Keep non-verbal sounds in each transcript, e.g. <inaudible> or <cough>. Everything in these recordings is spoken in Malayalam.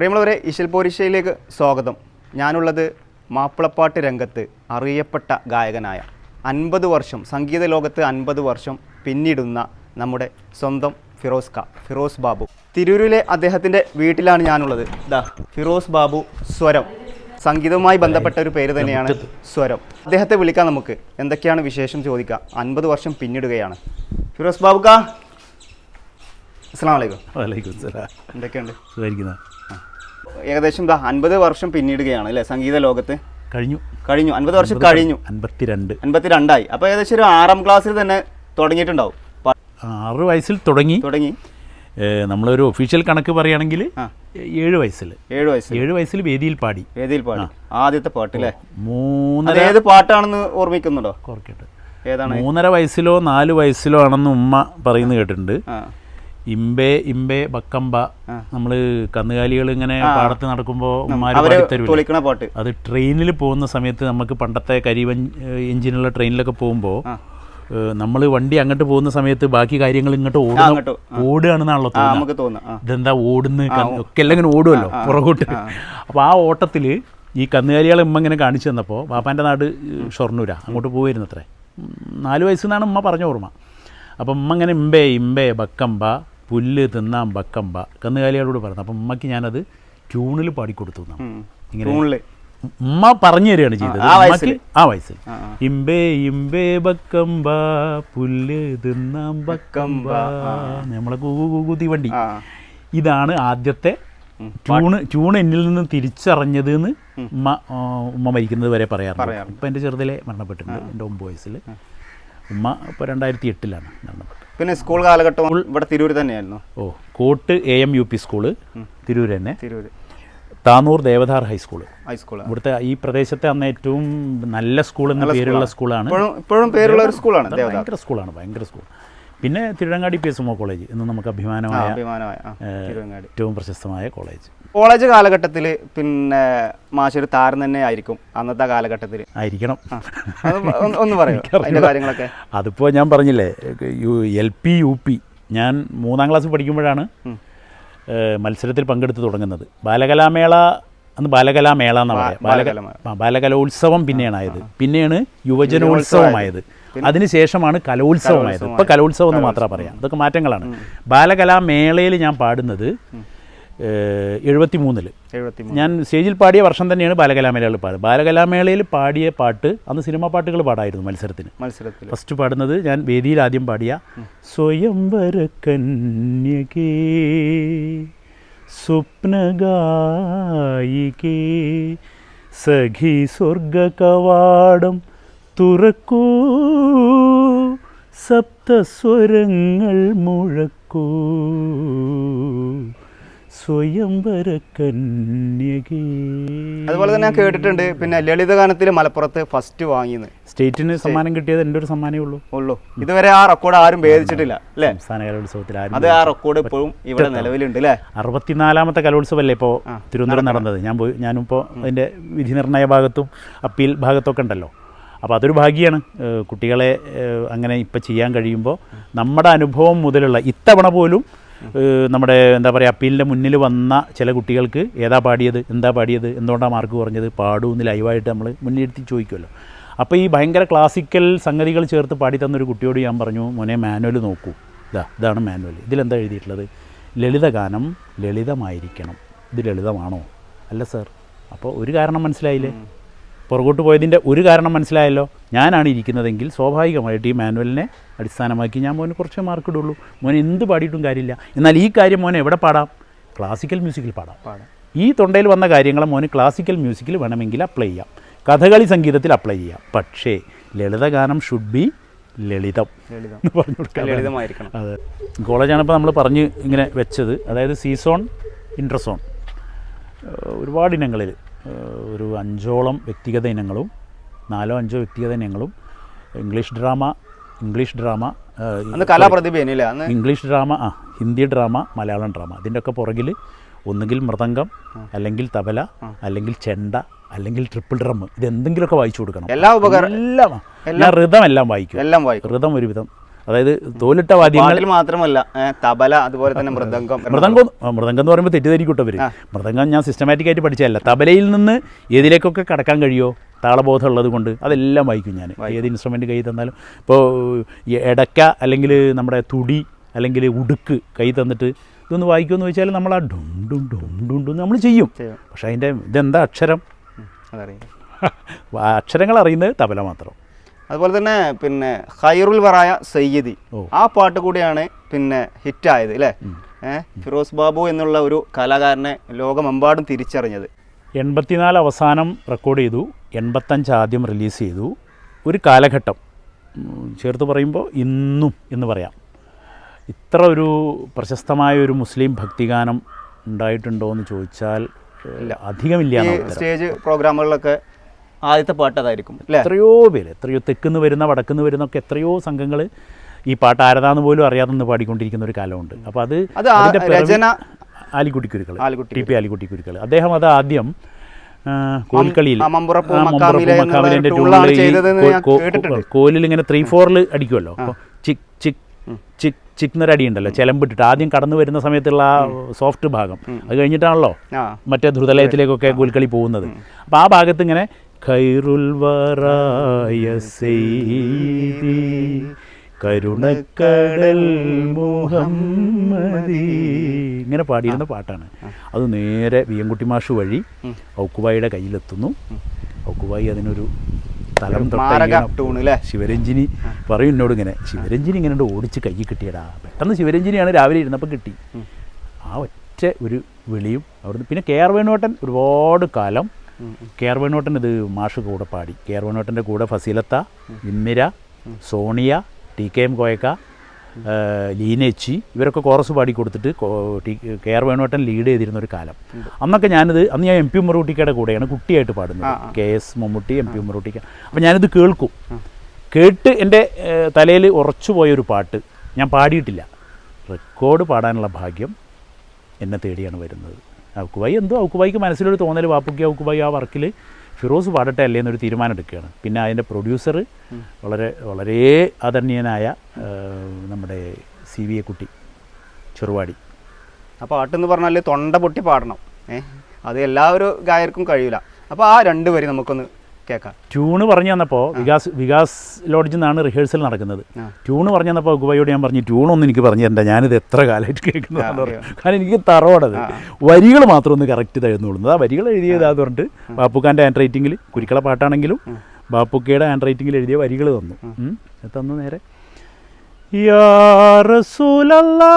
പ്രിയമുള്ളവരെ ഇശൽ പോരിശയിലേക്ക് സ്വാഗതം. ഞാനുള്ളത് മാപ്പിളപ്പാട്ട് രംഗത്ത് അറിയപ്പെട്ട ഗായകനായ അൻപത് വർഷം സംഗീത ലോകത്ത് അൻപത് വർഷം പിന്നിടുന്ന നമ്മുടെ സ്വന്തം ഫിറോസ് ക ഫിറോസ് ബാബു. തിരൂരിലെ അദ്ദേഹത്തിന്റെ വീട്ടിലാണ് ഞാനുള്ളത്. ദാ ഫിറോസ് ബാബു സ്വരം. സംഗീതവുമായി ബന്ധപ്പെട്ട ഒരു പേര് തന്നെയാണ് സ്വരം. അദ്ദേഹത്തെ വിളിക്കാം നമുക്ക്. എന്തൊക്കെയാണ് വിശേഷം ചോദിക്കാം അൻപത് വർഷം പിന്നിടുകയാണ്. ഫിറോസ് ബാബുക്കാ അസ്സാം വലൈക്കും വലൈക്കും എന്തൊക്കെയുണ്ട്? ഏകദേശം ദാ അൻപത് വർഷം പിന്നിടുകയാണ് അല്ലേ സംഗീത ലോകത്ത്? കഴിഞ്ഞു. കഴിഞ്ഞു. അൻപത് വർഷം കഴിഞ്ഞു. അൻപത്തിരണ്ട്. അൻപത്തിരണ്ടായി. അപ്പോൾ ഏകദേശം ഒരു ആറാം ക്ലാസ്സിൽ തന്നെ തുടങ്ങിയിട്ടുണ്ടാവും. ആറ് വയസ്സിൽ തുടങ്ങി. തുടങ്ങി. നമ്മളൊരു ഒഫീഷ്യൽ കണക്ക് പറയുകയാണെങ്കിൽ. ഏഴ് വയസ്സിൽ. ഏഴ് വയസ്സ് ഏഴ് വയസ്സിൽ വേദിയിൽ പാടി. വേദിയിൽ പാടി. ആദ്യത്തെ പാട്ട് അല്ലേ? മൂന്നര അത് ഏത് പാട്ടാണെന്ന് ഓർമ്മിക്കുന്നുണ്ടോ? കുറക്കട്ടെ. ഏതാണ്? മൂന്നര വയസ്സിലോ നാല് വയസ്സിലോ ആണെന്ന് ഉമ്മ പറയുന്നത് കേട്ടിട്ടുണ്ട്. ഇമ്പേ ഇമ്പേ ബക്കമ്പ. നമ്മൾ കന്നുകാലികൾ ഇങ്ങനെ പാടത്ത് നടക്കുമ്പോ പാട്ട്. അത് ട്രെയിനിൽ പോകുന്ന സമയത്ത് നമുക്ക് പണ്ടത്തെ കരിവൻ എഞ്ചിനുള്ള ട്രെയിനിലൊക്കെ പോകുമ്പോൾ നമ്മൾ വണ്ടി അങ്ങോട്ട് പോകുന്ന സമയത്ത് ബാക്കി കാര്യങ്ങൾ ഇങ്ങോട്ട് ഓടുന്ന ഓടുകയാണെന്നാണല്ലോ തോന്നുന്നത് ഇതെന്താ ഓടുന്ന? ഒക്കെ എല്ലാം ഇങ്ങനെ ഓടുമല്ലോ പുറകോട്ട്. അപ്പോൾ ആ ഓട്ടത്തിൽ ഈ കന്നുകാലികളെ ഉമ്മ ഇങ്ങനെ കാണിച്ചു തന്നപ്പോൾ പാപ്പാന്റെ നാട് ഷൊർണൂരാ അങ്ങോട്ട് പോയിരുന്നത്രേ നാല് വയസ്സിൽ നിന്നാണ് ഉമ്മ പറഞ്ഞ ഓർമ്മ. അപ്പം ഉമ്മ ഇങ്ങനെ ഇമ്പേ ഇമ്പേ ബക്കമ്പ പുല്ല് തിന്നാം ബക്കമ്പ. കന്നുകാലികളോട് പറഞ്ഞു അപ്പം ഉമ്മയ്ക്ക് ഞാനത് ട്യൂണിൽ പാടിക്കൊടുത്തു. ഇങ്ങനെ ഉമ്മ പറഞ്ഞു തരികയാണ് ചെയ്തത്. ആ ഉമ്മക്ക് ആ വയസ്സിൽ. ഇമ്പേ ഇമ്പേ ബക്കമ്പ പുല്ല് തിന്നാം ബക്കമ്പ. നമ്മളെ കൂകു വണ്ടി. ഇതാണ് ആദ്യത്തെ ട്യൂണ് ട്യൂൺ എന്നിൽ നിന്ന് തിരിച്ചറിഞ്ഞത് എന്ന് ഉമ്മ ഉമ്മ മരിക്കുന്നത് വരെ പറയാറുണ്ട്. ഇപ്പം എന്റെ ചെറുതിലെ മരണപ്പെട്ടിട്ടുണ്ട്. എന്റെ ഒമ്പത് വയസ്സിൽ ഉമ്മ ഇപ്പോൾ രണ്ടായിരത്തി എട്ടിലാണ് മരണപ്പെട്ടത്. പിന്നെ സ്കൂൾ കാലഘട്ടം ഇവിടെ തിരൂർ തന്നെയായിരുന്നു. ഓ coat A M U P school Tirur തന്നെ. Tirur. Tanur Devadhar high school high school ഇവിടുത്തെ ഈ പ്രദേശത്തെ അന്ന് ഏറ്റവും നല്ല സ്കൂൾ എന്ന പേരുള്ള സ്കൂളാണ് ഇപ്പോഴും പേരുള്ള ഒരു സ്കൂളാണ് ഭയങ്കര സ്കൂളാണ് ഭയങ്കര സ്കൂൾ പിന്നെ Tirurangadi P S M O college ഇന്ന് നമുക്ക് അഭിമാനമായ ഏറ്റവും പ്രശസ്തമായ കോളേജ്. കോളേജ് കാലഘട്ടത്തിൽ പിന്നെ മാഷൊരു താരം തന്നെ ആയിരിക്കും അന്നത്തെ കാലഘട്ടത്തിൽ. ആയിരിക്കണം. ഒന്ന് പറയോ കാര്യങ്ങളൊക്കെ. അതിപ്പോൾ ഞാൻ പറഞ്ഞില്ലേ എൽ പി യു പി. ഞാൻ മൂന്നാം ക്ലാസ് പഠിക്കുമ്പോഴാണ് മത്സരത്തിൽ പങ്കെടുത്ത് തുടങ്ങുന്നത്. ബാലകലാമേള അന്ന് ബാലകലാമേള എന്നാണ് പറയുക ബാലകല ബാലകലോത്സവം പിന്നെയാണ് ആയത്. പിന്നെയാണ് യുവജനോത്സവമായത്. അതിനുശേഷമാണ് കലോത്സവമായത് ഇപ്പോൾ കലോത്സവം എന്ന് മാത്രമേ പറയാം. അതൊക്കെ മാറ്റങ്ങളാണ്. ബാലകലാമേളയിൽ ഞാൻ പാടുന്നത് എഴുപത്തി എഴുപത്തി ഞാൻ സ്റ്റേജിൽ പാടിയ വർഷം തന്നെയാണ് ബാലകലാമേളയിൽ പാടുന്നത്. ബാലകലാമേളയിൽ പാടിയ പാട്ട് അന്ന് സിനിമാ പാട്ടുകൾ പാടായിരുന്നു മത്സരത്തിന്. മത്സരത്തിൽ ഫസ്റ്റ് പാടുന്നത് ഞാൻ വേദിയിൽ ആദ്യം പാടിയ സ്വയംവര കന്യകേ സ്വപ്നഗായികേ സഖി സ്വർഗകവാടം തുറക്കൂ സപ്തസ്വരങ്ങൾ മുഴക്കൂ. അതുപോലെ തന്നെ ഞാൻ കേട്ടിട്ടുണ്ട് പിന്നെ ലളിത ഗാനത്തിൽ മലപ്പുറത്ത് ഫസ്റ്റ് വാങ്ങിയത് സ്റ്റേറ്റിന് സമ്മാനം കിട്ടിയത് എന്റെ ഒരു സമ്മാനമേ ഉള്ളൂ. ഉള്ളൂ. ഇതുവരെ ആ റെക്കോർഡ് ആരും ഭേദിച്ചിട്ടില്ല അല്ലേ? സംസ്ഥാന കലോത്സവത്തിൽ ആരും അത് ആ റെക്കോർഡ് ഇപ്പോഴും ഇവിടെ നിലവിലുണ്ട് അല്ലേ? അറുപത്തിനാലാമത്തെ കലോത്സവമല്ലേ ഇപ്പോൾ തിരുവനന്തപുരം നടന്നത്? ഞാൻ പോയി ഞാനിപ്പോൾ അതിന്റെ വിധി നിർണയ ഭാഗത്തും അപ്പീൽ ഭാഗത്തൊക്കെ ഉണ്ടല്ലോ. അപ്പോൾ അതൊരു ഭാഗ്യമാണ് കുട്ടികളെ അങ്ങനെ ഇപ്പം ചെയ്യാൻ കഴിയുമ്പോൾ നമ്മുടെ അനുഭവം മുതലുള്ള ഇത്തവണ പോലും നമ്മുടെ എന്താ പറയുക അപ്പീലിന്റെ മുന്നിൽ വന്ന ചില കുട്ടികൾക്ക് ഏതാ പാടിയത് എന്താ പാടിയത് എന്തുകൊണ്ടാണ് മാർക്ക് കുറഞ്ഞത് പാടുമെന്ന് ലൈവായിട്ട് നമ്മൾ മുന്നിലെടുത്തി ചോദിക്കുമല്ലോ അപ്പോൾ ഈ ഭയങ്കര ക്ലാസിക്കൽ സംഗതികൾ ചേർത്ത് പാടി തന്നൊരു കുട്ടിയോട് ഞാൻ പറഞ്ഞു മോനെ മാനുവൽ നോക്കൂ. ഇതാ ഇതാണ് മാനുവൽ. ഇതിലെന്താ എഴുതിയിട്ടുള്ളത്? ലളിതഗാനം ലളിതമായിരിക്കണം. ഇത് ലളിതമാണോ? അല്ല സർ. അപ്പോൾ ഒരു കാരണം മനസ്സിലായില്ലേ? പുറകോട്ട് പോയതിന്റെ ഒരു കാരണം മനസ്സിലായല്ലോ? ഞാനാണ് ഇരിക്കുന്നതെങ്കിൽ സ്വാഭാവികമായിട്ട് ഈ മാനുവലിനെ അടിസ്ഥാനമാക്കി ഞാൻ മോന് കുറച്ച് മാർക്ക് ഇടുള്ളൂ. മോനെ എന്ത് പാടിയിട്ടും കാര്യമില്ല. എന്നാൽ ഈ കാര്യം മോനെ എവിടെ പാടാം? ക്ലാസിക്കൽ മ്യൂസിക്കിൽ പാടാം. പാടാം. ഈ തൊണ്ടയിൽ വന്ന കാര്യങ്ങൾ മോന് ക്ലാസിക്കൽ മ്യൂസിക്കിൽ വേണമെങ്കിൽ അപ്ലൈ ചെയ്യാം. കഥകളി സംഗീതത്തിൽ അപ്ലൈ ചെയ്യാം. പക്ഷേ ലളിതഗാനം ഷുഡ് ബി ലളിതം എന്ന് പറഞ്ഞു കൊടുക്കാം ലളിതമായിരിക്കണം. അതെ. കോളേജാണ് ഇപ്പോൾ നമ്മൾ പറഞ്ഞ് ഇങ്ങനെ വെച്ചത്. അതായത് സീസോൺ ഇൻട്രസോൺ. ഒരുപാട് ഇനങ്ങളിൽ ഒരു അഞ്ചോളം വ്യക്തിഗത ഇനങ്ങളും നാലോ അഞ്ചോ വ്യക്തിഗത ഇനങ്ങളും English drama English drama English drama ആ ഹിന്ദി ഡ്രാമ മലയാളം ഡ്രാമ ഇതിന്റെയൊക്കെ പുറകിൽ ഒന്നുകിൽ മൃദംഗം അല്ലെങ്കിൽ തബല അല്ലെങ്കിൽ ചെണ്ട അല്ലെങ്കിൽ ട്രിപ്പിൾ ഡ്രം ഇത് എന്തെങ്കിലുമൊക്കെ വായിച്ചു കൊടുക്കണം. എല്ലാ ഉപകരണം എല്ലാം ഞാൻ ഋതം എല്ലാം വായിക്കും. എല്ലാം വായിക്കും. ഋതം ഒരുവിധം അതായത് തോലിട്ട വാദ്യങ്ങൾ മാത്രമല്ല തബല അതുപോലെ തന്നെ മൃദംഗം മൃദംഗം മൃദംഗം എന്ന് പറയുമ്പോൾ തെറ്റിദ്ധരിക്കൂട്ടോ അവർ മൃദംഗം ഞാൻ സിസ്റ്റമാറ്റിക് ആയിട്ട് പഠിച്ചതല്ല. തബലയിൽ നിന്ന് ഏതിലേക്കൊക്കെ കടക്കാൻ കഴിയുമോ താളബോധം ഉള്ളത് കൊണ്ട് അതെല്ലാം വായിക്കും ഞാൻ ഏത് ഇൻസ്ട്രുമെന്റ് കൈ തന്നാലും. ഇപ്പോൾ എടക്ക അല്ലെങ്കിൽ നമ്മുടെ തുടി അല്ലെങ്കിൽ ഉടുക്ക് കൈ തന്നിട്ട് ഇതൊന്ന് വായിക്കുമെന്ന് വെച്ചാൽ നമ്മൾ ആ ഡും ഡും ഡും ഡും ഡും നമ്മൾ ചെയ്യും. പക്ഷേ അതിന്റെ ഇതെന്താ അക്ഷരം? <laughs> അക്ഷരങ്ങൾ അറിയുന്നത് തബല മാത്രം. അതുപോലെ തന്നെ പിന്നെ ഖൈറുൽ വറായ സയ്യിദി. ആ പാട്ട് കൂടിയാണ് പിന്നെ ഹിറ്റായത് അല്ലേ ഫിറോസ് ബാബു എന്നുള്ള ഒരു കലാകാരനെ ലോകമെമ്പാടും തിരിച്ചറിഞ്ഞത്. എൺപത്തിനാല് അവസാനം റെക്കോർഡ് ചെയ്തു. എൺപത്തഞ്ച് ആദ്യം റിലീസ് ചെയ്തു. ഒരു കാലഘട്ടം. ചേർത്ത് പറയുമ്പോൾ ഇന്നും എന്ന് പറയാം. ഇത്ര ഒരു പ്രശസ്തമായ ഒരു മുസ്ലിം ഭക്തിഗാനം ഉണ്ടായിട്ടുണ്ടോ എന്ന് ചോദിച്ചാൽ അധികമില്ല. സ്റ്റേജ് പ്രോഗ്രാമുകളിലൊക്കെ ആദ്യത്തെ പാട്ട് അതായിരിക്കും. എത്രയോ പേര് എത്രയോ തെക്കുന്ന് വരുന്ന വടക്കുന്ന് വരുന്ന ഒക്കെ എത്രയോ സംഘങ്ങൾ ഈ പാട്ട് ആരതാന്ന് പോലും അറിയാതെ ഒന്ന് പാടിക്കൊണ്ടിരിക്കുന്ന ഒരു കാലമുണ്ട്. അപ്പോൾ അത് രചന ആലിക്കുട്ടി കുരുക്കൾ ടി പി ആലിക്കുട്ടിക്കുരുക്കൾ അദ്ദേഹം അത് ആദ്യം കോൽക്കളിയിൽ മക്കാമിലിന്റെ ടൂളിൽ. കോലിൽ ഇങ്ങനെ ത്രീ ഫോറിൽ അടിക്കുമല്ലോ ചിക് ചിക് ചിക് ചിക് എന്നൊരു അടി ഉണ്ടല്ലോ ചിലമ്പിട്ടിട്ട്. ആദ്യം കടന്നു വരുന്ന സമയത്തുള്ള ആ സോഫ്റ്റ് ഭാഗം. അത് കഴിഞ്ഞിട്ടാണല്ലോ മറ്റേ ധ്രുതലയത്തിലേക്കൊക്കെ കോൽക്കളി പോകുന്നത്. അപ്പോൾ ആ ഭാഗത്ത് ഇങ്ങനെ ഖൈറുൽ വറായ സെയ്തി കരുണക്കടൽ മുഹമ്മദി. ഇങ്ങനെ പാടിയിരുന്ന പാട്ടാണ്. അത് നേരെ വിയൻകുട്ടി മാഷ് വഴി ഔക്കുബായിയുടെ കയ്യിലെത്തുന്നു. ഔക്കുബായി അതിനൊരു തലം തൊട്ട ശിവരഞ്ജിനി പറയും എന്നോട് ഇങ്ങനെ ശിവരഞ്ജിനി ഇങ്ങനെ ഓടിച്ച് കൈ കിട്ടിയടാ. പെട്ടെന്ന് ശിവരഞ്ജിനിയാണ് രാവിലെ ഇരുന്നപ്പോൾ കിട്ടി. ആ ഒറ്റ ഒരു വിളിയും അവിടുന്ന്. പിന്നെ കെ ആർ വേണുവേട്ടൻ ഒരുപാട് കാലം കെ ആർ വേണുവേട്ടൻ ഇത് മാഷ് കൂടെ പാടി. കെ ആർ വേണുവേട്ടന്റെ കൂടെ ഫസീലത്ത Indira Sonia T K M Koyakka ലീനേച്ചി ഇവരൊക്കെ കോറസ് പാടി കൊടുത്തിട്ട് ടി കെ ആർ വേണുവേട്ടൻ ലീഡ് ചെയ്തിരുന്ന ഒരു കാലം. അന്നൊക്കെ ഞാനിത് അന്ന് ഞാൻ എം പി ഉമ്മറൂട്ടിക്കയുടെ കൂടെയാണ് കുട്ടിയായിട്ട് പാടുന്നത്. K S Mammootty M P ഉമ്മറൂട്ടിക്ക. അപ്പം ഞാനിത് കേൾക്കും. കേട്ട് എന്റെ തലയിൽ ഉറച്ചു പോയൊരു പാട്ട് ഞാൻ പാടിയിട്ടില്ല. റെക്കോർഡ് പാടാനുള്ള ഭാഗ്യം എന്നെ തേടിയാണ് വരുന്നത്. ഔക്കുബായി എന്തോ ഔക്കുബായിക്ക് മനസ്സിലൊരു തോന്നൽ വാപ്പുക്കി ഔക്കുബായി ആ വർക്കിൽ ഫിറോസ് പാടട്ടെ അല്ലേ എന്നൊരു തീരുമാനം എടുക്കുകയാണ് പിന്നെ അതിന്റെ പ്രൊഡ്യൂസർ വളരെ വളരെ ആദരണീയനായ നമ്മുടെ സി വി എ കുട്ടി ചെറുവാടി. ആ പാട്ടെന്ന് പറഞ്ഞാൽ തൊണ്ട പൊട്ടി പാടണം. ഏഹ് അത് എല്ലാവരും ഗായകർക്കും കഴിയില്ല അപ്പോൾ ആ രണ്ട് വരി നമുക്കൊന്ന് കേൾക്കാം ട്യൂണ് പറഞ്ഞു തന്നപ്പോൾ വികാസ് വികാസ് ലോഡ്ജിൽ നിന്നാണ് റിഹേഴ്സൽ നടക്കുന്നത്. ട്യൂണ് പറഞ്ഞു തന്നപ്പോൾ ഗുബയോട് ഞാൻ പറഞ്ഞു ട്യൂണൊന്നും എനിക്ക് പറഞ്ഞു തരണ്ട ഞാനിത് എത്ര കാലമായിട്ട് കേൾക്കുന്നതാണെന്ന് പറഞ്ഞു. കാരണം എനിക്ക് തറവാടത്. വരികൾ മാത്രം ഒന്ന് കറക്റ്റ് തരുന്നുള്ളൂ ആ വരികൾ എഴുതിയതാന്ന് പറഞ്ഞിട്ട് ബാപ്പുക്കാന്റെ ഹാൻഡ് റൈറ്റിങ്ങിൽ കുരിക്കള പാട്ടാണെങ്കിലും ബാപ്പുക്കയുടെ ഹാൻഡ് റൈറ്റിങ്ങിൽ എഴുതിയ വരികൾ തന്നു. തന്നു നേരെ. യാ റസൂലല്ലാ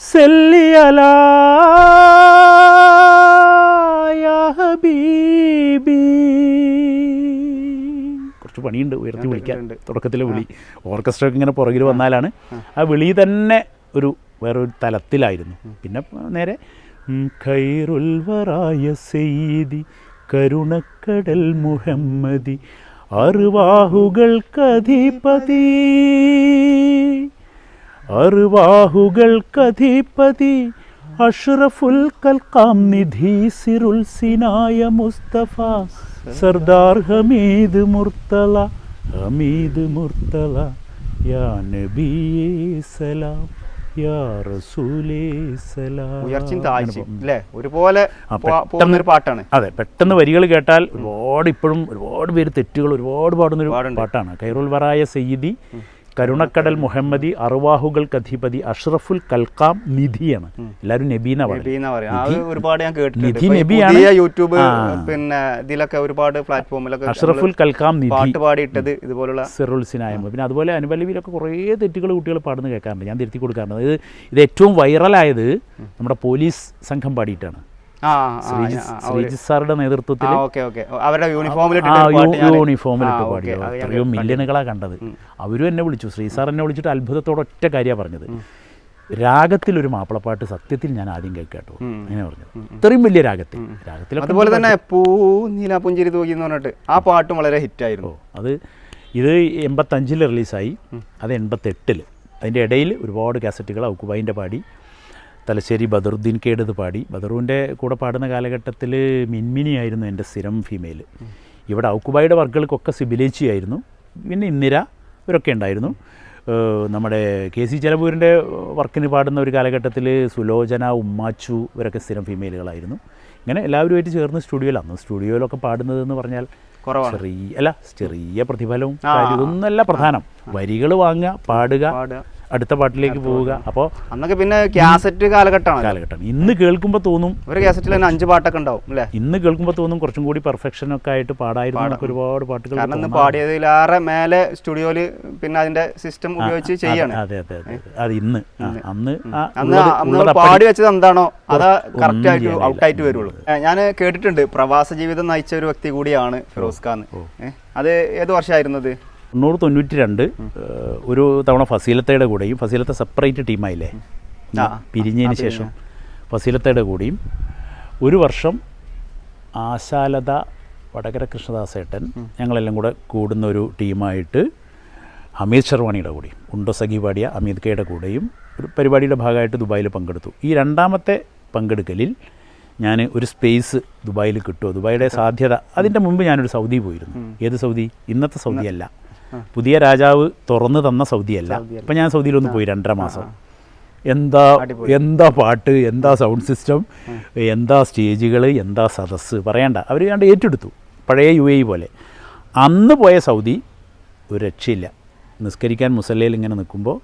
സല്ലി على يا ഹബീബി. കുറച്ച് പണിയുണ്ട് ഉയർത്തി വിളിക്കാൻ. തുടക്കത്തിലെ വിളി. ഓർക്കസ്ട്രൊക്കെ ഇങ്ങനെ പുറകിൽ വന്നാലാണ് ആ. വിളി തന്നെ ഒരു വേറൊരു തലത്തിലായിരുന്നു. പിന്നെ നേരെ ഖൈറുൽ വറായ സെയ്തി കരുണക്കടൽ മുഹമ്മദി അറുവാഹുകൾക്കധിപതി അറുവാഹുകൾക്കധിപതി അഷ്റഫുൽ കൽക്കാം നിധി സിറുൽ സിനായ മുസ്തഫ സർദാർ ഹമീദ് മുർത്തല ഹമീദ് മുർത്തല യാ നബിയേ സലാം ഒരുപോലെ പാട്ടാണ്. അതെ പെട്ടെന്ന് വരികൾ കേട്ടാൽ ഒരുപാട് ഇപ്പോഴും ഒരുപാട് പേര് തെറ്റുകൾ ഒരുപാട് പാടുന്ന ഒരു പാട്ടാണ്. കൈറുൽ വറായ സയ്യിദി കരുണക്കടൽ മുഹമ്മദി അറുവാഹുകൾക്ക് അധിപതി അഷ്റഫുൽ കൽക്കാം നിധിയാണ്. എല്ലാവരും നബീന ഒരുപാട് ഞാൻ നിധി നബിയാണ്. യൂട്യൂബ്. പിന്നെ ഇതിലൊക്കെ ഒരുപാട് പ്ലാറ്റ്ഫോമിലൊക്കെ അഷ്റഫുൽ കൽക്കാം നിധി. പാട്ട് പാടിയിട്ടത് ഇതുപോലുള്ള സിറുൽ സിനായ്മ പിന്നെ അതുപോലെ അനുപല്ലവിയിലൊക്കെ കുറേ തെറ്റുകൾ കുട്ടികൾ പാടുന്ന കേൾക്കാറുണ്ട് ഞാൻ തിരുത്തി കൊടുക്കാറുണ്ട് ഇത് ഇത് ഏറ്റവും വൈറലായത് നമ്മുടെ പോലീസ് സംഘം പാടിയിട്ടാണ്. ശ്രീജിത്ത് സാറുടെ നേതൃത്വത്തിൽ അവരുടെ യൂണിഫോമിൽ യൂണിഫോമിലിട്ട് പാടിയോ എത്രയോ മില്യണുകളാ കണ്ടത്. അവരും എന്നെ വിളിച്ചു. ശ്രീ സാർ എന്നെ വിളിച്ചിട്ട് അത്ഭുതത്തോടെ ഒറ്റ കാര്യമാണ് പറഞ്ഞത്. രാഗത്തിൽ ഒരു മാപ്പിളപ്പാട്ട് സത്യത്തിൽ ഞാൻ ആദ്യം കേൾക്കാട്ടോ അങ്ങനെ പറഞ്ഞത്. ഇത്രയും വലിയ രാഗത്തിൽ. രാഗത്തിൽ അതുപോലെ തന്നെ പൂ നീല പുഞ്ചിരി തൂക്കി എന്ന് പറഞ്ഞിട്ട് ആ പാട്ടും വളരെ ഹിറ്റായിരുന്നു അത് ഇത് എൺപത്തഞ്ചിൽ റിലീസായി അത് എൺപത്തെട്ടിൽ അതിന്റെ ഇടയിൽ ഒരുപാട് കാസറ്റുകൾ ഔക്കുബായിന്റെ പാടി തലശ്ശേരി ബദറുദ്ദീൻ കേടത് പാടി. ബദറുവിന്റെ കൂടെ പാടുന്ന കാലഘട്ടത്തിൽ മിൻമിനിയായിരുന്നു എന്റെ സ്ഥിരം ഫീമെയിൽ ഇവിടെ ഔക്കുബായുടെ വർക്കുകൾക്കൊക്കെ സിബിലേച്ചി ആയിരുന്നു പിന്നെ ഇന്ദിര ഇവരൊക്കെ ഉണ്ടായിരുന്നു. നമ്മുടെ കെ സി ചെലപൂരിന്റെ വർക്കിന് പാടുന്ന ഒരു കാലഘട്ടത്തിൽ സുലോചന ഉമ്മാച്ചു ഇവരൊക്കെ സ്ഥിരം ഫീമെയിലുകളായിരുന്നു ഇങ്ങനെ എല്ലാവരുമായിട്ട് ചേർന്ന് സ്റ്റുഡിയോയിലാണ്. അന്ന് സ്റ്റുഡിയോയിലൊക്കെ പാടുന്നതെന്ന് പറഞ്ഞാൽ ചെറിയ അല്ല ചെറിയ പ്രതിഫലവും ഇതൊന്നല്ല പ്രധാനം. വരികൾ വാങ്ങുക പാടുക. അടുത്ത പാട്ടിലേക്ക് പോവുക. അപ്പോൾ അന്നൊക്കെ പിന്നെ കാസറ്റ് കാലഘട്ടമാണ്. കാലഘട്ടം. ഇന്ന് കേൾക്കുമ്പോൾ തോന്നും ഒരു കാസറ്റിൽ തന്നെ അഞ്ച് പാട്ടൊക്കെ ഉണ്ടാവും അല്ലേ? ഇന്ന് കേൾക്കുമ്പോൾ തോന്നും കുറച്ചും കൂടി പെർഫെക്ഷൻ ഒക്കെ ആയിട്ട് പാടായിരുന്നു ഒരുപാട് പാട്ടുകൾ കാരണം ഇന്ന്. പാടിയതിലേറെ മേലെ സ്റ്റുഡിയോയിൽ പിന്നെ അതിന്റെ സിസ്റ്റം ഉപയോഗിച്ച് ചെയ്യാണ്. അതെ അതെ അതെ. അതെ. ഇന്ന്. അന്ന് അന്ന് പാടി വെച്ചത് എന്താണോ അത് കറക്റ്റ് ആയിട്ട് ഔട്ട് ആയിട്ട് വരുള്ളൂ. ഞാൻ കേട്ടിട്ടുണ്ട് പ്രവാസ ജീവിതം നയിച്ച ഒരു വ്യക്തി കൂടിയാണ് ഫിറോസ് ഖാൻ അത് ഏത് വർഷമായിരുന്നത് തൊണ്ണൂറ് തൊണ്ണൂറ്റി രണ്ട് ഒരു തവണ ഫസീലത്തയുടെ കൂടെയും ഫസീലത്ത സെപ്പറേറ്റ് ടീമായില്ലേ? പിരിഞ്ഞതിന് ശേഷം ഫസീലത്തയുടെ കൂടെയും. ഒരു വർഷം ആശാലത വടകര കൃഷ്ണദാസേട്ടൻ ഞങ്ങളെല്ലാം കൂടെ കൂടുന്ന ഒരു ടീമായിട്ട് ഹമീദ് ഷർവാണിയുടെ കൂടെയും ഉണ്ടോ സഖി പാടിയ അമീദ് കെയുടെ കൂടെയും ഒരു പരിപാടിയുടെ ഭാഗമായിട്ട് ദുബായിൽ പങ്കെടുത്തു. ഈ രണ്ടാമത്തെ പങ്കെടുക്കലിൽ ഞാൻ ഒരു സ്പേസ് ദുബായിൽ കിട്ടുമോ ദുബായിയുടെ സാധ്യത അതിന്റെ മുമ്പ് ഞാനൊരു സൗദി പോയിരുന്നു. ഏത് സൗദി? ഇന്നത്തെ സൗദി അല്ല. പുതിയ രാജാവ് തുറന്നു തന്ന സൗദിയല്ല. അപ്പം ഞാൻ സൗദിയിലൊന്ന് പോയി രണ്ടര മാസം. എന്താ എന്താ പാട്ട് എന്താ സൗണ്ട് സിസ്റ്റം എന്താ സ്റ്റേജുകൾ എന്താ സദസ്സ് പറയണ്ട. അവർ കണ്ട് ഏറ്റെടുത്തു. പഴയ യു എ പോലെ. അന്ന് പോയ സൗദി ഒരു രക്ഷയില്ല. നിസ്കരിക്കാൻ മുസല്ലയിൽ ഇങ്ങനെ നിൽക്കുമ്പോൾ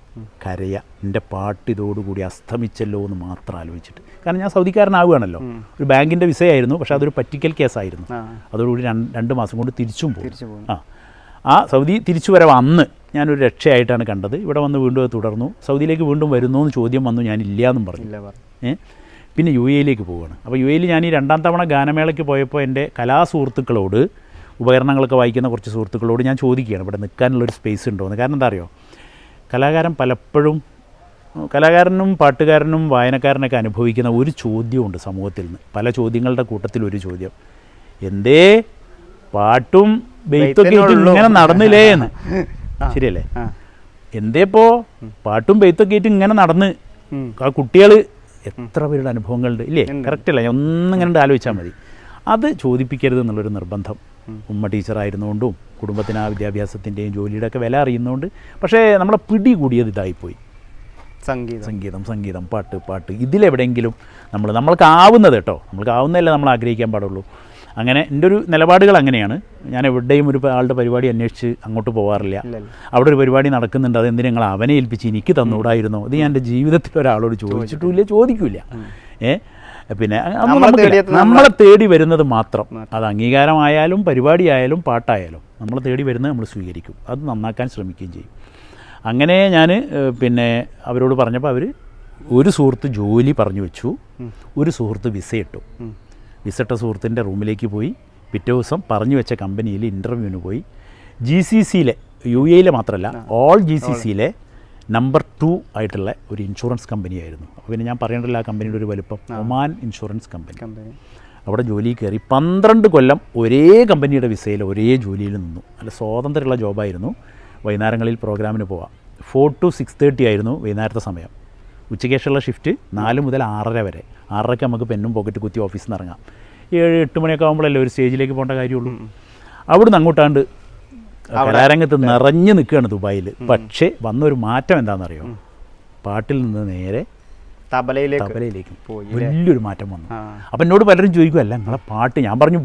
കരയ. എന്റെ പാട്ട് ഇതോടുകൂടി അസ്തമിച്ചല്ലോ എന്ന് മാത്രം ആലോചിച്ചിട്ട്. കാരണം ഞാൻ സൗദിക്കാരനാവുകയാണല്ലോ. ഒരു ബാങ്കിന്റെ വിസയായിരുന്നു. പക്ഷേ അതൊരു പറ്റിക്കൽ കേസായിരുന്നു. അതോടുകൂടി രണ്ട് മാസം കൊണ്ട് തിരിച്ചും തിരിച്ചു പോകും ആ. ആ സൗദി തിരിച്ചു വരവ് അന്ന് ഞാനൊരു രക്ഷയായിട്ടാണ് കണ്ടത്. ഇവിടെ വന്ന് വീണ്ടും അത് തുടർന്നു. സൗദിയിലേക്ക് വീണ്ടും വരുന്നു എന്ന് ചോദ്യം വന്നു ഞാൻ ഇല്ല എന്നും പറഞ്ഞു. ഏ? പിന്നെ യു എയിലേക്ക് പോവുകയാണ് അപ്പോൾ യു എയിൽ ഞാൻ ഈ രണ്ടാം തവണ ഗാനമേളയ്ക്ക് പോയപ്പോൾ എന്റെ കലാസുഹൃത്തുക്കളോട് ഉപകരണങ്ങളൊക്കെ വായിക്കുന്ന കുറച്ച് സുഹൃത്തുക്കളോട് ഞാൻ ചോദിക്കുകയാണ്. ഇവിടെ നിൽക്കാനുള്ളൊരു സ്പേസ് ഉണ്ടോ എന്ന് കാരണം എന്താ അറിയോ? കലാകാരൻ പലപ്പോഴും കലാകാരനും പാട്ടുകാരനും വായനക്കാരനൊക്കെ അനുഭവിക്കുന്ന ഒരു ചോദ്യമുണ്ട് സമൂഹത്തിൽ നിന്ന്. പല ചോദ്യങ്ങളുടെ കൂട്ടത്തിൽ ഒരു ചോദ്യം. എന്തേ? പാട്ടും ബെയ്ത്തൊക്കെ ഇങ്ങനെ. നടന്നില്ലേ <laughs> എന്ന്. ശരിയല്ലേ? എന്തേപ്പോ പാട്ടും ബെയ്ത്തൊക്കെ ആയിട്ട് ഇങ്ങനെ നടന്ന്. ആ കുട്ടികൾ എത്ര പേരുടെ അനുഭവങ്ങളുണ്ട്? ഇല്ലേ? കറക്റ്റ് അല്ല? ഒന്നിങ്ങനെ ഇങ്ങനെ ആലോചിച്ചാൽ മതി. അത് ചോദിപ്പിക്കരുത് എന്നുള്ളൊരു നിർബന്ധം. ഉമ്മ ടീച്ചറായിരുന്നുകൊണ്ടും കുടുംബത്തിന് ആ വിദ്യാഭ്യാസത്തിന്റെയും ജോലിയുടെ ഒക്കെ വില അറിയുന്നതുകൊണ്ട് പക്ഷേ നമ്മളെ പിടി കൂടിയത് ഇതായിപ്പോയി. സംഗീതം. സംഗീതം സംഗീതം പാട്ട് പാട്ട്. ഇതിലെവിടെയെങ്കിലും നമ്മൾ നമ്മൾക്ക് ആവുന്നത് കേട്ടോ. നമ്മൾക്ക് ആവുന്നതല്ലേ നമ്മൾ ആഗ്രഹിക്കാൻ പാടുള്ളൂ. അങ്ങനെ എന്റെ ഒരു നിലപാടുകൾ അങ്ങനെയാണ്. ഞാൻ എവിടെയും ഒരു ആളുടെ പരിപാടി അന്വേഷിച്ച് അങ്ങോട്ട് പോകാറില്ല അവിടെ ഒരു പരിപാടി നടക്കുന്നുണ്ട്. അത് നിങ്ങൾ അവനെ ഏൽപ്പിച്ച് എനിക്ക് തന്നുകൂടായിരുന്നോ ഇത് ഞാൻ എന്റെ ജീവിതത്തിൽ ഒരാളോട് ചോദിച്ചിട്ടില്ല ചോദിക്കില്ല. ഏ? പിന്നെ നമ്മളെ തേടി വരുന്നത് മാത്രം. അത് അംഗീകാരമായാലും പരിപാടിയായാലും പാട്ടായാലും നമ്മൾ തേടി വരുന്നത് നമ്മൾ സ്വീകരിക്കും. അത് നന്നാക്കാൻ ശ്രമിക്കുകയും ചെയ്യും. അങ്ങനെ ഞാൻ പിന്നെ അവരോട് പറഞ്ഞപ്പോൾ അവർ ഒരു സുഹൃത്ത് ജോലി പറഞ്ഞു വെച്ചു. ഒരു സുഹൃത്ത് വിസ ഇട്ടു ഉം. സുഹൃത്തിന്റെ റൂമിലേക്ക് പോയി. പിറ്റേ ദിവസം പറഞ്ഞു വെച്ച കമ്പനിയിൽ ഇന്റർവ്യൂവിന് പോയി. ജി സി സിയിലെ യു എയിലെ മാത്രമല്ല ഓൾ ജി സി സിയിലെ നമ്പർ ടു ആയിട്ടുള്ള ഒരു ഇൻഷുറൻസ് കമ്പനിയായിരുന്നു അപ്പോൾ പിന്നെ ഞാൻ പറയേണ്ടല്ലോ ആ കമ്പനിയുടെ ഒരു വലുപ്പം. Oman insurance company. കമ്പനി. അവിടെ ജോലി കയറി പന്ത്രണ്ട് കൊല്ലം ഒരേ കമ്പനിയുടെ വിസയിൽ ഒരേ ജോലിയിൽ നിന്നു. അല്ല സ്വാതന്ത്ര്യമുള്ള ജോബായിരുന്നു വൈകുന്നേരങ്ങളിൽ പ്രോഗ്രാമിന് പോവാം. ഫോർ ടു സിക്സ് തേർട്ടി ആയിരുന്നു വൈകുന്നേരത്തെ സമയം. ഉച്ചയ്ക്ക് ശേഷമുള്ള ഷിഫ്റ്റ് നാല് മുതൽ ആറര വരെ. ആറരയ്ക്ക് നമുക്ക് പെന്നും പോക്കറ്റ് കുത്തി ഓഫീസിൽ നിന്ന് ഇറങ്ങാം. ഏഴ് എട്ട് മണിയൊക്കെ ആകുമ്പോഴല്ലേ ഒരു സ്റ്റേജിലേക്ക് പോകേണ്ട കാര്യമുള്ളൂ. അവിടുന്ന് അങ്ങോട്ടാണ്ട് കലാരംഗത്ത് നിറഞ്ഞു നിൽക്കുകയാണ് ദുബായിൽ പക്ഷേ വന്നൊരു മാറ്റം എന്താണെന്നറിയോ? പാട്ടിൽ നിന്ന് നേരെ തബലയിലേക്ക് തബലയിലേക്ക് വലിയൊരു മാറ്റം വന്നു. അപ്പം എന്നോട് പലരും ചോദിക്കുമല്ല നിങ്ങളെ പാട്ട് ഞാൻ പറഞ്ഞു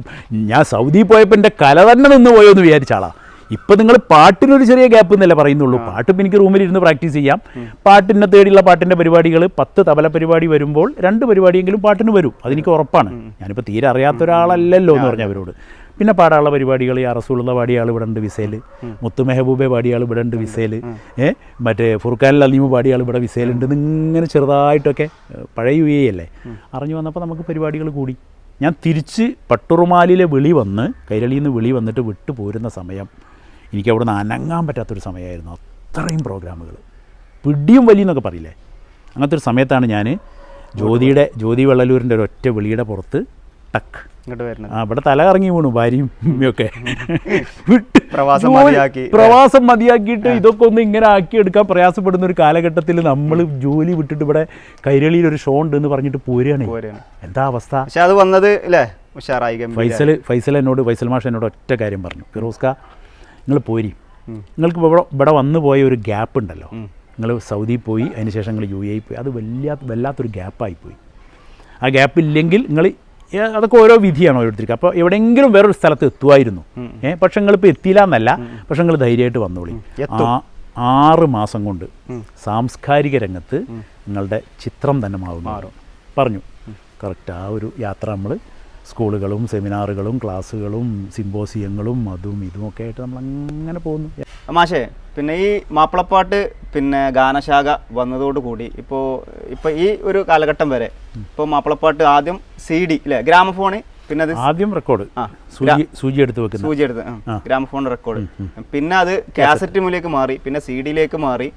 ഞാൻ സൗദി പോയപ്പോൾ എന്റെ കല തന്നെ നിന്ന് പോയോ എന്ന് വിചാരിച്ച ആളാ. ഇപ്പം നിങ്ങൾ പാട്ടിനൊരു ചെറിയ ഗ്യാപ്പ് എന്നല്ലേ പറയുന്നുള്ളൂ. പാട്ട് ഇപ്പം എനിക്ക് റൂമിലിരുന്ന് പ്രാക്ടീസ് ചെയ്യാം. പാട്ടിനെ തേടിയുള്ള പാട്ടിന്റെ പരിപാടികൾ പത്ത് തബല പരിപാടി വരുമ്പോൾ രണ്ട് പരിപാടിയെങ്കിലും പാട്ടിന് വരും. അതെനിക്ക് ഉറപ്പാണ്. ഞാനിപ്പോൾ തീരെ അറിയാത്ത ഒരാളല്ലല്ലോ എന്ന് പറഞ്ഞു അവരോട്. പിന്നെ പാടാനുള്ള പരിപാടികൾ ഈ അറസൂളുള്ള പാടിയ ആൾ ഇവിടെ ഉണ്ട് വിസയിൽ മുത്തു മെഹബൂബെ പാടിയ ആൾ ഇവിടെ ഉണ്ട് വിസയിൽ ഏഹ് മറ്റേ ഫുർഖാൻ അലീമ് പാടിയ ആൾ ഇവിടെ വിസയിലുണ്ട് ഇങ്ങനെ ചെറുതായിട്ടൊക്കെ പഴയ യു എ അല്ലേ? അറിഞ്ഞു വന്നപ്പോൾ നമുക്ക് പരിപാടികൾ കൂടി. ഞാൻ തിരിച്ച് പട്ടുറുമാലിലെ വിളി വന്ന് കൈരളിയിൽ നിന്ന് വിളി വന്നിട്ട് വിട്ടു പോരുന്ന സമയം. എനിക്ക് അവിടെ നിന്ന് അനങ്ങാൻ പറ്റാത്തൊരു സമയമായിരുന്നു. അത്രയും പ്രോഗ്രാമുകൾ. പിടിയും വലിയ എന്നൊക്കെ പറയില്ലേ? അങ്ങനത്തെ ഒരു സമയത്താണ് ഞാൻ ജ്യോതിയുടെ ജ്യോതി വെള്ളലൂരിന്റെ ഒരു ഒറ്റ വിളിയുടെ പുറത്ത് ടക്ക് ഇവിടെ തല കറങ്ങി വീണു ഭാര്യയും ഒക്കെ വിട്ട് പ്രവാസം മതിയാക്കി. പ്രവാസം മതിയാക്കിയിട്ട് ഇതൊക്കെ ഒന്ന് ഇങ്ങനെ ആക്കിയെടുക്കാൻ പ്രയാസപ്പെടുന്ന ഒരു കാലഘട്ടത്തിൽ നമ്മൾ ജോലി വിട്ടിട്ട് ഇവിടെ കൈരളിയിൽ ഒരു ഷോ ഉണ്ട് എന്ന് പറഞ്ഞിട്ട് പോരുകയാണ്. എന്താ അവസ്ഥ? പക്ഷെ അത് വന്നത് അല്ലേ ഉഷാറായി ഫൈസൽ ഫൈസൽ എന്നോട് ഫൈസൽ മാഷ് എന്നോട് ഒറ്റ കാര്യം പറഞ്ഞു. ഫിറോസ്ക നിങ്ങൾ പോരി. നിങ്ങൾക്ക് ഇവിടെ ഇവിടെ വന്നു പോയ ഒരു ഗ്യാപ്പ് ഉണ്ടല്ലോ. നിങ്ങൾ സൗദി പോയി അതിനുശേഷം നിങ്ങൾ യു എ പോയി. അത് വലിയ വല്ലാത്തൊരു ഗ്യാപ്പായി പോയി. ആ ഗ്യാപ്പ് ഇല്ലെങ്കിൽ നിങ്ങൾ അതൊക്കെ ഓരോ വിധിയാണ് ഓരോരുത്തർക്ക്. അപ്പോൾ എവിടെയെങ്കിലും വേറൊരു സ്ഥലത്ത് എത്തുമായിരുന്നു. ഏഹ് പക്ഷെ നിങ്ങളിപ്പോൾ എത്തിയില്ല എന്നല്ല. പക്ഷെ നിങ്ങൾ ധൈര്യമായിട്ട് വന്നോളി. ആറ് മാസം കൊണ്ട് സാംസ്കാരിക രംഗത്ത് നിങ്ങളുടെ ചിത്രം തന്നെ മാറും. പറഞ്ഞു. കറക്റ്റ് ആ ഒരു യാത്ര നമ്മൾ സ്കൂളുകളും സെമിനാറുകളും ക്ലാസ്സുകളും സിമ്പോസിയങ്ങളും അതും ഇതും ഒക്കെ ആയിട്ട് നമ്മൾ അങ്ങനെ പോകുന്നു. മാഷേ പിന്നെ ഈ മാപ്പിളപ്പാട്ട് പിന്നെ ഗാനശാഖ വന്നതോടുകൂടി ഇപ്പോൾ ഇപ്പോൾ ഈ ഒരു കാലഘട്ടം വരെ ഇപ്പോൾ മാപ്പിളപ്പാട്ട് ആദ്യം സി ഡി അല്ലേ ഗ്രാമഫോണ് പിന്നെ അത് ആദ്യം റെക്കോർഡ്. സൂചി എടുത്ത് വെക്കുന്ന. സൂചി എടുത്ത് ഗ്രാമഫോൺ റെക്കോർഡ്. പിന്നെ അത് കാസറ്റ് മുലേക്ക് മാറി പിന്നെ സി ഡിയിലേക്ക് മാറി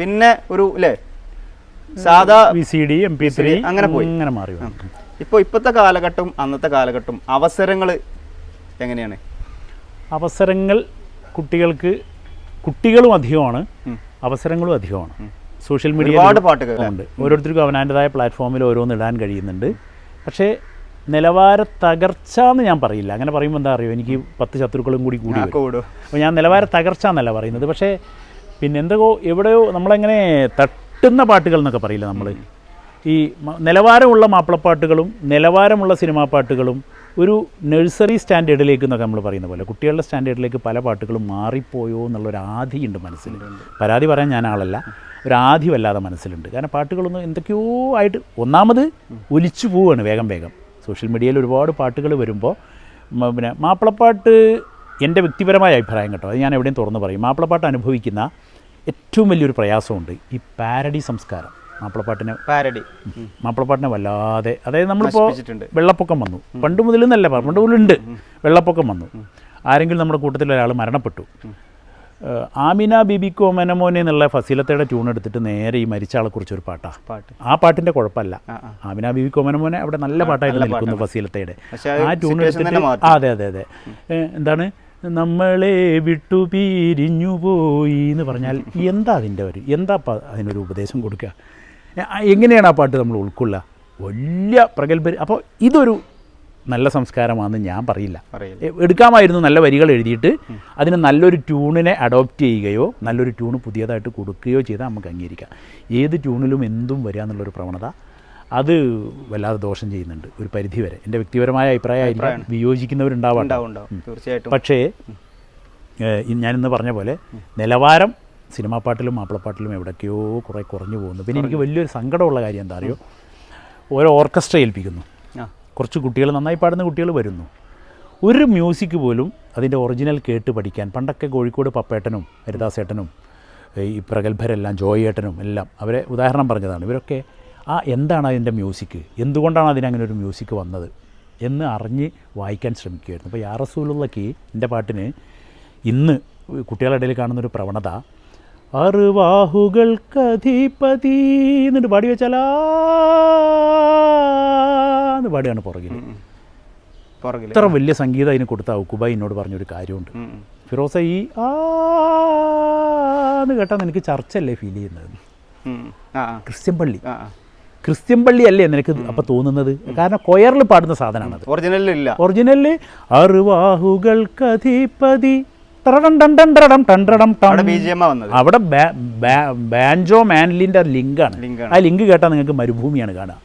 പിന്നെ ഒരു അല്ലേ സാധാ C D M P three അങ്ങനെ പോയി. അങ്ങനെ മാറി. ഇപ്പോൾ ഇപ്പോഴത്തെ കാലഘട്ടം അന്നത്തെ കാലഘട്ടം അവസരങ്ങൾ എങ്ങനെയാണ്? അവസരങ്ങൾ കുട്ടികൾക്ക് കുട്ടികളും അധികമാണ് അവസരങ്ങളും അധികമാണ്. സോഷ്യൽ മീഡിയ ഒരുപാട് പാട്ടുകൾ ഉണ്ട്. ഓരോരുത്തർക്കും അവനാന്റെതായ പ്ലാറ്റ്ഫോമിൽ ഓരോന്ന് ഇടാൻ കഴിയുന്നുണ്ട്. പക്ഷേ നിലവാര തകർച്ച എന്ന് ഞാൻ പറയില്ല. അങ്ങനെ പറയുമ്പോൾ എന്താ അറിയോ? എനിക്ക് പത്ത് ശത്രുക്കളും കൂടി കൂടി. അപ്പോൾ ഞാൻ നിലവാര തകർച്ച എന്നല്ല പറയുന്നത്. പക്ഷേ പിന്നെ എന്തൊക്കെയോ എവിടെയോ നമ്മളെങ്ങനെ തട്ടുന്ന പാട്ടുകൾ എന്നൊക്കെ പറയില്ല നമ്മൾ ഈ നിലവാരമുള്ള മാപ്പിളപ്പാട്ടുകളും നിലവാരമുള്ള സിനിമാ പാട്ടുകളും ഒരു നഴ്സറി സ്റ്റാൻഡേർഡിലേക്ക് എന്നൊക്കെ നമ്മൾ പറയുന്ന പോലെ കുട്ടികളുടെ സ്റ്റാൻഡേർഡിലേക്ക് പല പാട്ടുകളും മാറിപ്പോയോ എന്നുള്ളൊരു ആധിയുണ്ട് മനസ്സിൽ. പരാതി പറയാൻ ഞാൻ ആളല്ല. ഒരു ആധി വല്ലാതെ മനസ്സിലുണ്ട്. കാരണം പാട്ടുകളൊന്നും എന്തൊക്കെയോ ആയിട്ട് ഒന്നാമത് ഒലിച്ചു പോവുകയാണ് വേഗം വേഗം. സോഷ്യൽ മീഡിയയിൽ ഒരുപാട് പാട്ടുകൾ വരുമ്പോൾ പിന്നെ മാപ്പിളപ്പാട്ട് എന്റെ വ്യക്തിപരമായ അഭിപ്രായം കേട്ടോ. അത് ഞാൻ എവിടെയും തുറന്ന് പറയും. മാപ്പിളപ്പാട്ട് അനുഭവിക്കുന്ന ഏറ്റവും വലിയൊരു പ്രയാസമുണ്ട് ഈ പാരഡി സംസ്കാരം. മാപ്പിളപ്പാട്ടിനെ പാരഡി. മാപ്പിളപ്പാട്ടിനെ വല്ലാതെ അതായത് നമ്മളിപ്പോൾ. വെള്ളപ്പൊക്കം വന്നു. പണ്ട് മുതലെന്നല്ല പണ്ട് മുതലുണ്ട് വെള്ളപ്പൊക്കം വന്നു. ആരെങ്കിലും നമ്മുടെ കൂട്ടത്തിൽ ഒരാൾ മരണപ്പെട്ടു. ആമിന ബിബിക്കോ മെനമോനെ എന്നുള്ള ഫസീലത്തയുടെ ട്യൂൺ എടുത്തിട്ട് നേരെ ഈ മരിച്ച ആളെക്കുറിച്ച് ഒരു പാട്ടാ. പാട്ട്. ആ പാട്ടിന്റെ കുഴപ്പമല്ല. ആമിന ബിബിക്കോ മെനമോനെ അവിടെ നല്ല പാട്ടായിട്ട് നിൽക്കുന്നു ഫസീലത്തയുടെ. ആ ട്യൂൺ എടുത്തിട്ട്. അതെ അതെ അതെ. എന്താണ്? നമ്മളെ വിട്ടു പിരിഞ്ഞു പോയി എന്ന് പറഞ്ഞാൽ എന്താ അതിന്റെ ഒരു എന്താ അതിനൊരു ഉപദേശം കൊടുക്കുക? എങ്ങനെയാണ് ആ പാട്ട് നമ്മൾ ഉൾക്കൊള്ളുക? വലിയ പ്രഗത്ഭർ അപ്പോൾ ഇതൊരു നല്ല സംസ്കാരമാണെന്ന് ഞാൻ പറയില്ല. എടുക്കാമായിരുന്നു നല്ല വരികൾ എഴുതിയിട്ട് അതിന് നല്ലൊരു ട്യൂണിനെ അഡോപ്റ്റ് ചെയ്യുകയോ നല്ലൊരു ട്യൂണ് പുതിയതായിട്ട് കൊടുക്കുകയോ ചെയ്താൽ നമുക്ക് അംഗീകരിക്കാം. ഏത് ട്യൂണിലും എന്തും വരിക എന്നുള്ളൊരു പ്രവണത അത് വല്ലാതെ ദോഷം ചെയ്യുന്നുണ്ട് ഒരു പരിധി വരെ എന്റെ വ്യക്തിപരമായ അഭിപ്രായമായിരിക്കും വിയോജിക്കുന്നവരുണ്ടാവാം തീർച്ചയായിട്ടും. പക്ഷേ ഞാനിന്ന് പറഞ്ഞ പോലെ നിലവാരം സിനിമാ പാട്ടിലും മാപ്പിളപ്പാട്ടിലും എവിടേക്കോ കുറേ കുറഞ്ഞു പോകുന്നു. പിന്നെ എനിക്ക് വലിയൊരു സങ്കടമുള്ള കാര്യം എന്താ അറിയോ? ഓരോ ഓർക്കസ്ട്ര ഏൽപ്പിക്കുന്നു. കുറച്ച് കുട്ടികൾ നന്നായി പാടുന്ന കുട്ടികൾ വരുന്നു. ഒരു മ്യൂസിക് പോലും അതിന്റെ ഒറിജിനൽ കേട്ട് പഠിക്കാൻ പണ്ടൊക്കെ കോഴിക്കോട് പപ്പേട്ടനും ഹരിദാസേട്ടനും ഈ പ്രഗത്ഭരെല്ലാം ജോയേട്ടനും എല്ലാം അവരെ ഉദാഹരണം പറഞ്ഞതാണ്. ഇവരൊക്കെ ആ എന്താണ് അതിന്റെ മ്യൂസിക്? എന്തുകൊണ്ടാണ് അതിനങ്ങനെ ഒരു മ്യൂസിക് വന്നത്? എന്ന് അറിഞ്ഞ് വായിക്കാൻ ശ്രമിക്കുകയായിരുന്നു. അപ്പോൾ യാ റസൂലുള്ളക്ക് എന്റെ പാട്ടിന് ഇന്ന് കുട്ടികളുടെ ഇടയിൽ കാണുന്നൊരു പ്രവണത അറുവാഹുകൾക്കധിപതി. എന്നിട്ട് പാടി വെച്ചാലാ എന്ന് പാടിയാണ് പുറകിൽ പുറകിൽ ഇത്ര വലിയ സംഗീതം അതിന് കൊടുത്ത ഉക്കുബായി എന്നോട് പറഞ്ഞൊരു കാര്യമുണ്ട്. ഫിറോസ ഈ ആ എന്ന് കേട്ടാൽ നിനക്ക് ചർച്ചല്ലേ ഫീൽ ചെയ്യുന്നത്? ക്രിസ്ത്യൻ പള്ളി. ക്രിസ്ത്യൻ പള്ളി അല്ലേ നിനക്ക് അപ്പം തോന്നുന്നത്? കാരണം കൊയറിൽ പാടുന്ന സാധനമാണത്. ഒറിജിനലിൽ ഇല്ല. ഒറിജിനലിൽ അറുവാഹുകൾക്കധിപതി. അവിടെ ബാൻജോ മാൻലിന്റെ ലിങ്കാണ്. ആ ലിങ്ക് കേട്ടാൽ നിങ്ങൾക്ക് മരുഭൂമിയാണ് കാണുക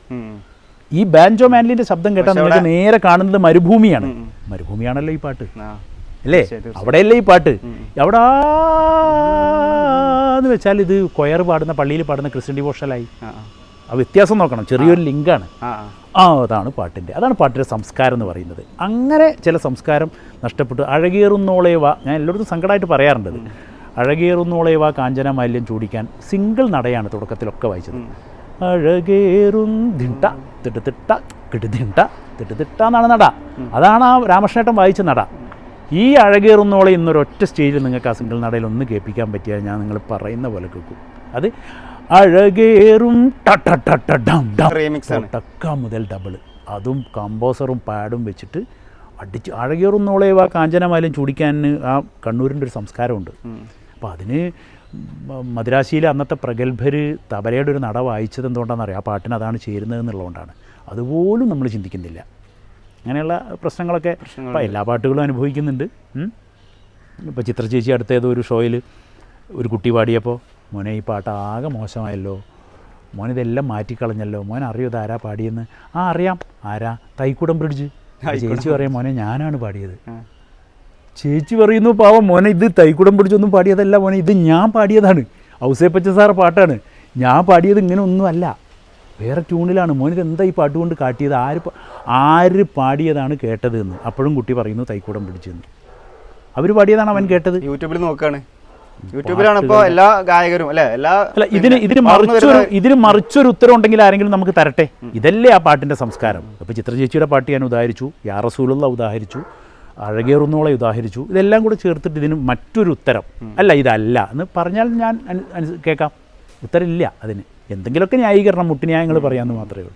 ഈ ബാൻജോ മാൻലിന്റെ ശബ്ദം കേട്ടാൽ നിങ്ങൾക്ക് നേരെ കാണുന്നത് മരുഭൂമിയാണ്. മരുഭൂമിയാണല്ലോ ഈ പാട്ട്. അല്ലേ? അവിടെയല്ലേ ഈ പാട്ട്? അവിടെ എന്ന് വെച്ചാൽ ഇത് കൊയർ പാടുന്ന പള്ളിയിൽ പാടുന്ന ക്രിസ്ത്യൻ ഡിവോഷലായി ആ വ്യത്യാസം നോക്കണം. ചെറിയൊരു ലിങ്കാണ്. ആ. അതാണ് പാട്ടിന്റെ. അതാണ് പാട്ടിന്റെ സംസ്കാരം എന്ന് പറയുന്നത്. അങ്ങനെ ചില സംസ്കാരം നഷ്ടപ്പെട്ടു. അഴകേറുന്നോളേ വാ ഞാൻ എല്ലായിടത്തും സങ്കടമായിട്ട് പറയാറുണ്ട് അഴകേറുന്നോളേ വാ കാഞ്ചന മാല്യം ചൂടിക്കാൻ സിംഗിൾ നടയാണ് തുടക്കത്തിലൊക്കെ വായിച്ചത്. അഴകേറും ദിണ്ട തിട്ട കിട്ടുതിണ്ട തിട്ട എന്നാണ് നട. അതാണ് ആ രാമകൃഷ്ണേട്ടൻ വായിച്ച നട. ഈ അഴകേറുന്നോളെ ഇന്നൊരൊറ്റ സ്റ്റേജിൽ നിങ്ങൾക്ക് ആ സിംഗിൾ നടയിൽ ഒന്ന് കേൾപ്പിക്കാൻ പറ്റിയാൽ ഞാൻ നിങ്ങൾ പറയുന്ന പോലെ കേൾക്കും. അത് അഴകേറും. ടക്ക മുതൽ ഡബിൾ അതും കമ്പോസറും പാഡും വെച്ചിട്ട് അടിച്ച് അഴകേറും അഴകേറുന്നോളേവ കാഞ്ചനമാലും ചൂടിക്കാൻ ആ കണ്ണൂരിന്റെ ഒരു സംസ്കാരമുണ്ട്. അപ്പോൾ അതിന് മദ്രാശിയിലെ അന്നത്തെ പ്രഗത്ഭർ തബലയുടെ ഒരു നട വായിച്ചത് എന്തുകൊണ്ടാണെന്നറിയാം ആ പാട്ടിന് അതാണ് ചേരുന്നത് എന്നുള്ളതുകൊണ്ടാണ്. അതുപോലും നമ്മൾ ചിന്തിക്കുന്നില്ല. അങ്ങനെയുള്ള പ്രശ്നങ്ങളൊക്കെ ഇപ്പോൾ എല്ലാ പാട്ടുകളും അനുഭവിക്കുന്നുണ്ട്. ഇപ്പോൾ ചിത്രചേച്ചി അടുത്ത ഏതോ ഒരു ഷോയിൽ ഒരു കുട്ടി പാടിയപ്പോൾ മോനെ ഈ പാട്ട് ആകെ മോശമായല്ലോ. മോൻ ഇതെല്ലാം മാറ്റിക്കളഞ്ഞല്ലോ. മോൻ അറിയോ ഇത് ആരാ പാടിയെന്ന്? ആ അറിയാം. ആരാ? തൈക്കുടം ബ്രിഡ്ജ്. ചേച്ചി പറയാം മോനെ ഞാനാണ് പാടിയത്. ചേച്ചി പറയുന്നു പാവം മോനെ ഇത് തൈക്കുടം പിടിച്ചൊന്നും പാടിയതല്ല മോനെ ഇത് ഞാൻ പാടിയതാണ്. ഔസേപ്പച്ച സാർ പാട്ടാണ്. ഞാൻ പാടിയത് ഇങ്ങനെ ഒന്നുമല്ല വേറെ ട്യൂണിലാണ്. മോനിത് എന്താ ഈ പാട്ട് കൊണ്ട് കാട്ടിയത്? ആര് ആര് പാടിയതാണ് കേട്ടത് എന്ന് അപ്പോഴും കുട്ടി പറയുന്നു തൈക്കുടം പിടിച്ചെന്ന് അവർ പാടിയതാണ് അവൻ കേട്ടത്? യൂട്യൂബിൽ നോക്കാണ്. യൂട്യൂബിലാണ് ഇപ്പോൾ എല്ലാ ഗായകരും അല്ലേ? എല്ലാ അല്ല ഇതിന് ഇതിന് മറിച്ചൊരു ഇതിന് മറിച്ചൊരു ഉത്തരം ഉണ്ടെങ്കിൽ ആരെങ്കിലും നമുക്ക് തരട്ടെ? ഇതല്ലേ ആ പാട്ടിന്റെ സംസ്കാരം. ഇപ്പോൾ ചിത്രചേച്ചിയുടെ പാട്ട് ഞാൻ ഉദാഹരിച്ചു യാറസൂലുള്ള ഉദാഹരിച്ചു അഴകേറുന്നോളെ ഉദാഹരിച്ചു ഇതെല്ലാം കൂടെ ചേർത്തിട്ട് ഇതിന് മറ്റൊരു ഉത്തരം. അല്ല ഇതല്ല എന്ന് പറഞ്ഞാൽ ഞാൻ കേൾക്കാം ഉത്തരം ഇല്ല ഉത്തരമില്ല അതിന്. എന്തെങ്കിലുമൊക്കെ ന്യായീകരണം മുട്ടുന്യായങ്ങൾ പറയാമെന്ന് മാത്രമേ ഉള്ളൂ.